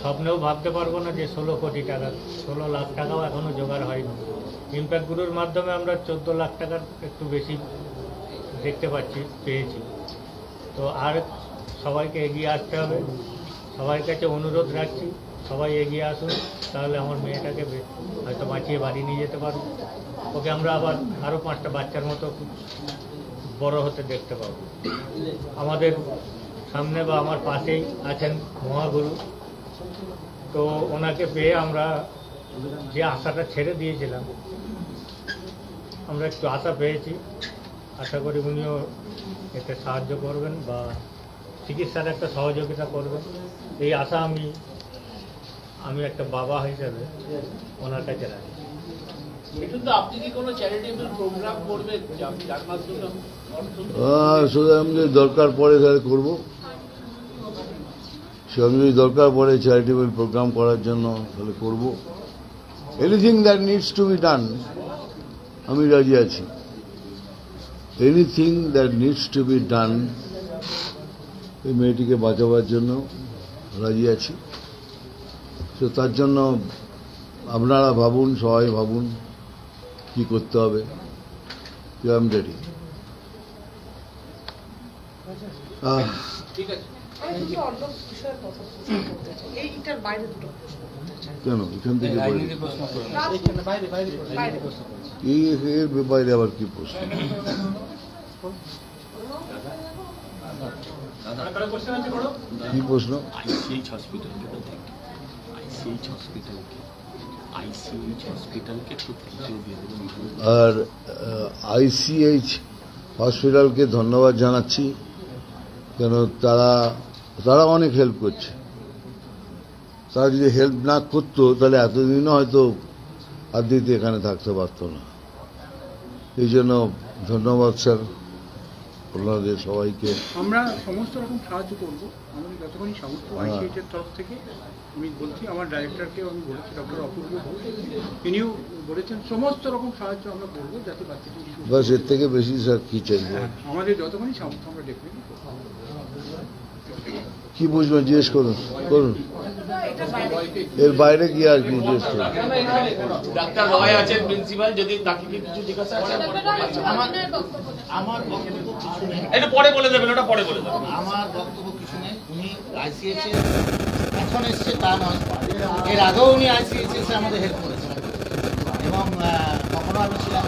স্বপ্নেও ভাবতে পারব না যে ষোলো কোটি টাকা, ষোলো লাখ টাকাও এখনও জোগাড় হয়নি। ইম্প্যাক্ট গ্রুপের মাধ্যমে আমরা চোদ্দ লাখ টাকার একটু বেশি দেখতে পাচ্ছি, পেয়েছি। তো আর সবাইকে এগিয়ে আসতে হবে। সবার কাছে অনুরোধ রাখছি, সবাই এগিয়ে আসুন, তাহলে আমার মেয়েটাকে হয়তো বাঁচিয়ে বাড়ি নিয়ে যেতে পারব। ওকে আমরা আবার আরও পাঁচটা বাচ্চার মতো বড় হতে দেখতে পাবো। আমাদের সামনে বা আমার পাশেই আছেন মহাগুরু। তো ওনাকে পেয়ে আমরা যে আশাটা ছেড়ে দিয়েছিলাম আমরা একটু আশা পেয়েছি। আশা করি উনিও এতে সাহায্য করবেন বা চিকিৎসার একটা সহযোগিতা করবেন। এই আশা আমি আমি একটা বাবা হিসেবে ওনার কাছে রাখি। দরকার পড়ে তাহলে করব। সেরকম যদি দরকার পড়ে চ্যারিটেবল প্রোগ্রাম করার জন্য তাহলে করব। Anything that needs to be done আমি রাজি আছি। Anything that needs to be done এই মেয়েটিকে বাঁচাবার জন্য রাজি আছি। তো তার জন্য আপনারা ভাবুন সবাই ভাবুন কি করতে হবে। আই এম রেডি ঠিক আছে। আমি দুটো অন্য বিষয়ে কথা বলতে চাই। এইটার বাইরে দুটো প্রশ্ন কেন? এখান থেকে এই এর বাইরে আবার কি প্রশ্ন? কি প্রশ্ন? আইসিএইচ আইসিএইচ হসপিটালকে আইসিএইচ হসপিটালকে আর আইসিএইচ হসপিটালকে ধন্যবাদ জানাচ্ছি। কেন তারা তারা অনেক হেল্প করছে। তারা যদি হেল্প না করতো তাহলে এতদিনও হয়তো আর আদিতে এখানে থাকতে পারতো না। এই জন্য ধন্যবাদ স্যার আপনাদের সবাইকে। আমরা সমস্ত রকম সাহায্য করব। আমাদের যতক্ষণই সামর্থ্য হ্যাঁ। আইসিএইচের তরফ থেকে আমি বলছি আমার ডাইরেক্টরকেও আমি বলেছি ডক্টর অপূর্ব তিনিও বলেছেন সমস্ত রকম সাহায্য আমরা করব যাতে বাচ্চাটি বাসের থেকে বেশি স্যার কি চাইব? হ্যাঁ, আমাদের যতক্ষণই সামর্থ্য আমরা ডেফিনেটলি কি বুঝবেন জিজ্ঞেস করুন করুন। এর বাইরে কি আর কি জিজ্ঞেস করুন? ডাক্তার রয় আছেন প্রিন্সিপাল যদি তাকে কি কিছু জিজ্ঞাসা আছে? আমার আমার বক্তব্য কিছু নেই। এটা পরে বলে দেবেন ওটা পরে বলে দেবেন। আমার বক্তব্য কিছু নেই। উনি আইসিএইচ এখন এসছে তা নয়। এর আগেও উনি আমাদের হেল্প করেছেন। এবং কখনো আমি ছিলাম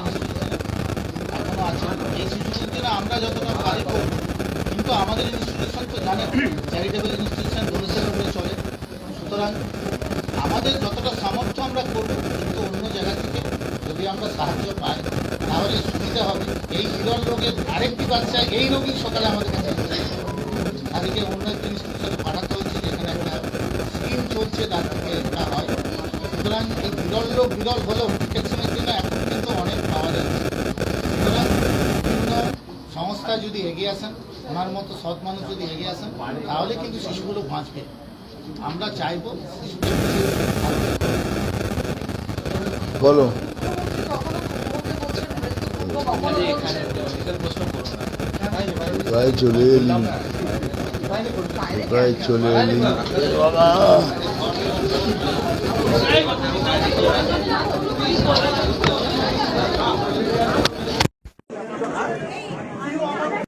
এখনও আছি। এই শিশুদের আমরা যতটা পারি করব। কিন্তু আমাদের ইনস্টিটিউশন তো জানেন চ্যারিটেবল ইনস্টিটিউশন ডোনেশনের উপরে চলে। সুতরাং আমাদের যতটা সামর্থ্য আমরা করব, কিন্তু অন্য জায়গা থেকে যদি আমরা সাহায্য পাই, তাহলে সুবিধা হবে। এই বিরল রোগের আরেকটি বাচ্চা, এই রোগী সকালে আমাদের কাছে। তাদেরকে অন্য একটি ইনস্টিটিউশনে পাঠাতে হচ্ছে, যেখানে একটা স্কিম চলছে, তার থেকে এটা হয়। সুতরাং এই বিরল রোগ বিরল হলেও ডিটেকশনের জন্য এখন কিন্তু অনেক পাওয়া যাচ্ছে। সুতরাং বিভিন্ন সংস্থা যদি এগিয়ে আসেন ওনার মতো সৎ মানুষ যদি এগিয়ে আসেন তাহলে কিন্তু শিশুগুলো বাঁচবে। আমরা চাইব বলো। চলে এলি। প্রায় চলে এলি। বাবা।